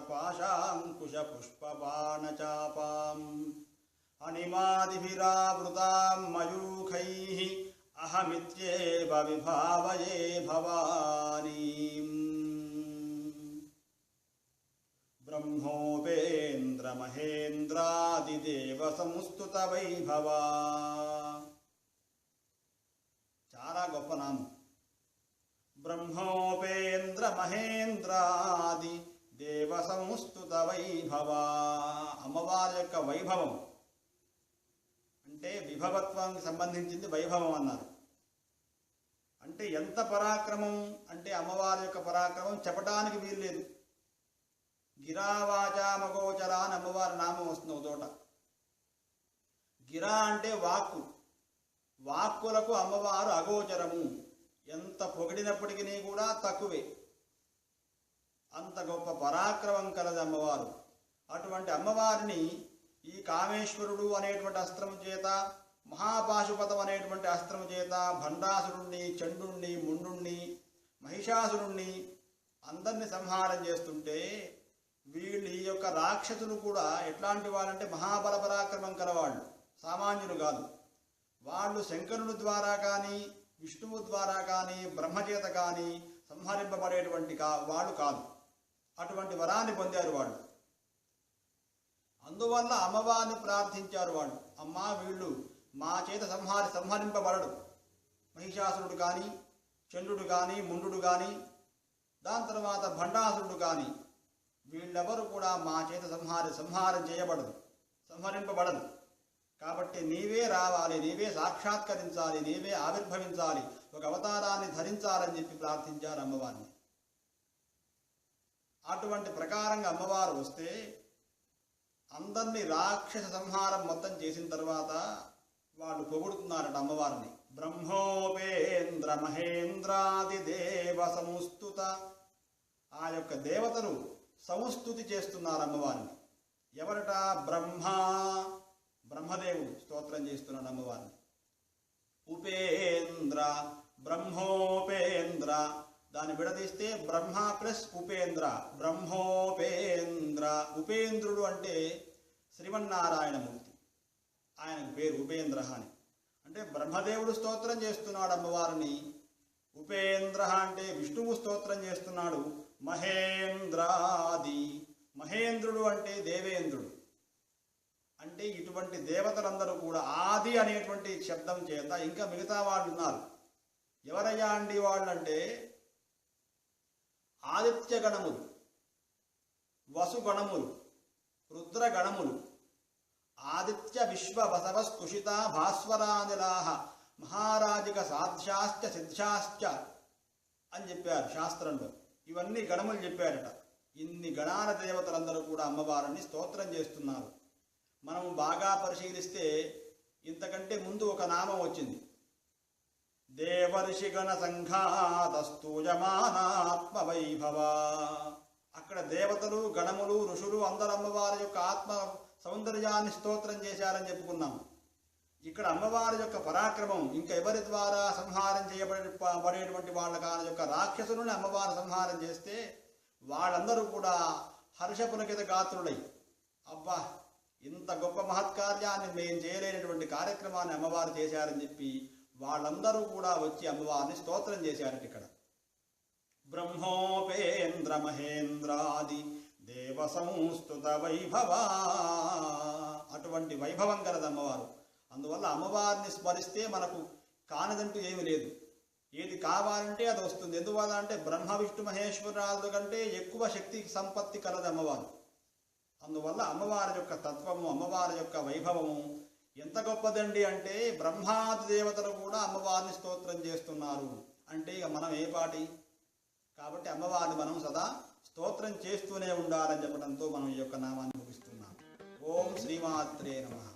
కరుణాతరంగితాక్షీం ధృతపాశాంకుశపుష్పబాణచాపాం అణిమాదిభిరావృతాం మయూఖైः అహమిత్యేవ విభావయే భవానీం బ్రహ్మోపేంద్రమహేంద్రాదిదేవ సంస్తుత వైభవా చాలా గొప్ప నామం బ్రహ్మోపేంద్ర మహేంద్రాది దేవ సంస్తుత వైభవ అమ్మవారి యొక్క వైభవం అంటే విభవత్వానికి సంబంధించింది వైభవం అన్నారు. అంటే ఎంత పరాక్రమం అంటే అమ్మవారి యొక్క పరాక్రమం చెప్పడానికి వీల్లేదు. గిరావాచామగోచర అని అమ్మవారి నామం వస్తుంది ఒక చోట. గిరా అంటే వాక్కు. వాక్కులకు అమ్మవారు అగోచరము. ఎంత పొగిడినప్పటికీ కూడా తక్కువే. అంత గొప్ప పరాక్రమం కలది అమ్మవారు. అటువంటి అమ్మవారిని ఈ కామేశ్వరుడు అనేటువంటి అస్త్రం చేత మహాపాశుపతం అనేటువంటి అస్త్రం చేత భండాసురుణ్ణి చండుణ్ణి ముండుణ్ణి మహిషాసురుణ్ణి అందరిని సంహారం చేస్తుంటే వీళ్ళు ఈ యొక్క రాక్షసులు కూడా ఎట్లాంటి వాళ్ళంటే మహాబల పరాక్రమం కలవాళ్ళు. సామాన్యులు కాదు. వాళ్ళు శంకరుడు ద్వారా కానీ విష్ణువు ద్వారా కానీ బ్రహ్మచేత కానీ సంహరింపబడేటువంటి కా వాళ్ళు కాదు. అటువంటి వరాన్ని పొందారు వాళ్ళు అందువల్ల అమ్మవారిని ప్రార్థించారు వాళ్ళు అమ్మా వీళ్ళు మా చేత సంహారి సంహరింపబడడు. మహిషాసురుడు కానీ చంద్రుడు కానీ ముండు కానీ దాని తర్వాత భండాసురుడు కానీ వీళ్ళెవరు కూడా మా చేత సంహారి సంహారం చేయబడదు. సంహరింపబడదు. కాబట్టి నీవే రావాలి నీవే సాక్షాత్కరించాలి నీవే ఆవిర్భవించాలి ఒక అవతారాన్ని ధరించాలని చెప్పి ప్రార్థించారు అమ్మవారిని. అటువంటి ప్రకారంగా అమ్మవారు వస్తే అందరినీ రాక్షస సంహారం మొత్తం చేసిన తర్వాత వాళ్ళు పొగుడుతున్నారట అమ్మవారిని. బ్రహ్మోపేంద్ర మహేంద్రాది దేవ సంస్తుత ఆ యొక్క దేవతలు సంస్తుతి చేస్తున్నారు అమ్మవారిని. ఎవరట? బ్రహ్మ. బ్రహ్మదేవుడు స్తోత్రం చేస్తున్నాడు అమ్మవారిని. ఉపేంద్ర బ్రహ్మోపేంద్ర దాన్ని విడదీస్తే బ్రహ్మ ప్లస్ ఉపేంద్ర. బ్రహ్మోపేంద్ర. ఉపేంద్రుడు అంటే శ్రీమన్నారాయణమూర్తి. ఆయనకు పేరు ఉపేంద్ర అని. అంటే బ్రహ్మదేవుడు స్తోత్రం చేస్తున్నాడు అమ్మవారిని. ఉపేంద్ర అంటే విష్ణువు స్తోత్రం చేస్తున్నాడు మహేంద్రాది. మహేంద్రుడు అంటే దేవేంద్రుడు. అంటే ఇటువంటి దేవతలందరూ కూడా ఆది అనేటువంటి శబ్దం చేత ఇంకా మిగతా వాళ్ళు ఉన్నారు ఎవరయ్యా అండి వాళ్ళు ఆదిత్య గణములు వసుగణములు రుద్రగణములు ఆదిత్య విశ్వ వసవస్కుషిత భాస్వరానిలాహ మహారాజిక సాధ్యాశ్చ సిద్ధ్యాశ్చ అని చెప్పారు శాస్త్రంలో. ఇవన్నీ గణములు చెప్పారట. ఇన్ని గణాల దేవతలందరూ కూడా అమ్మవారిని స్తోత్రం చేస్తున్నారు. మనం బాగా పరిశీలిస్తే ఇంతకంటే ముందు ఒక నామం వచ్చింది. దేవర్షిగణ సంఘాతస్తూయమానాత్మవైభవ అక్కడ దేవతలు గణములు ఋషులు అందరు అమ్మవారి యొక్క ఆత్మ సౌందర్యాన్ని స్తోత్రం చేశారని చెప్పుకున్నాం. ఇక్కడ అమ్మవారి యొక్క పరాక్రమం ఇంకా ఎవరి ద్వారా సంహారం చేయబడే పడేటువంటి వాళ్ళ కాని యొక్క రాక్షసులను అమ్మవారు సంహారం చేస్తే వాళ్ళందరూ కూడా హర్షపులకిత గాత్రులై అబ్బా ఇంత గొప్ప మహత్కార్యాన్ని మేము చేయలేనటువంటి కార్యక్రమాన్ని అమ్మవారు చేశారని చెప్పి వాళ్ళందరూ కూడా వచ్చి అమ్మవారిని స్తోత్రం చేశారట ఇక్కడ. బ్రహ్మోపేంద్ర మహేంద్రాది దేవ సంస్తుత వైభవ. అటువంటి వైభవం కలది అమ్మవారు. అందువల్ల అమ్మవారిని స్మరిస్తే మనకు కానిదంటూ ఏమీ లేదు. ఏది కావాలంటే అది వస్తుంది. ఎందువల్ల అంటే బ్రహ్మ విష్ణు మహేశ్వరాలు కంటే ఎక్కువ శక్తి సంపత్తి కలది అమ్మవారు. అందువల్ల అమ్మవారి యొక్క తత్వము అమ్మవారి యొక్క వైభవము ఎంత గొప్పదండి అంటే బ్రహ్మాది దేవతలు కూడా అమ్మవారిని స్తోత్రం చేస్తున్నారు. అంటే ఇక మనం ఏ పాటి? కాబట్టి అమ్మవారిని మనం సదా స్తోత్రం చేస్తూనే ఉండాలని చెప్పడంతో మనం ఈ యొక్క నామాన్ని ముగిస్తున్నాం. ఓం శ్రీమాత్రే నమః.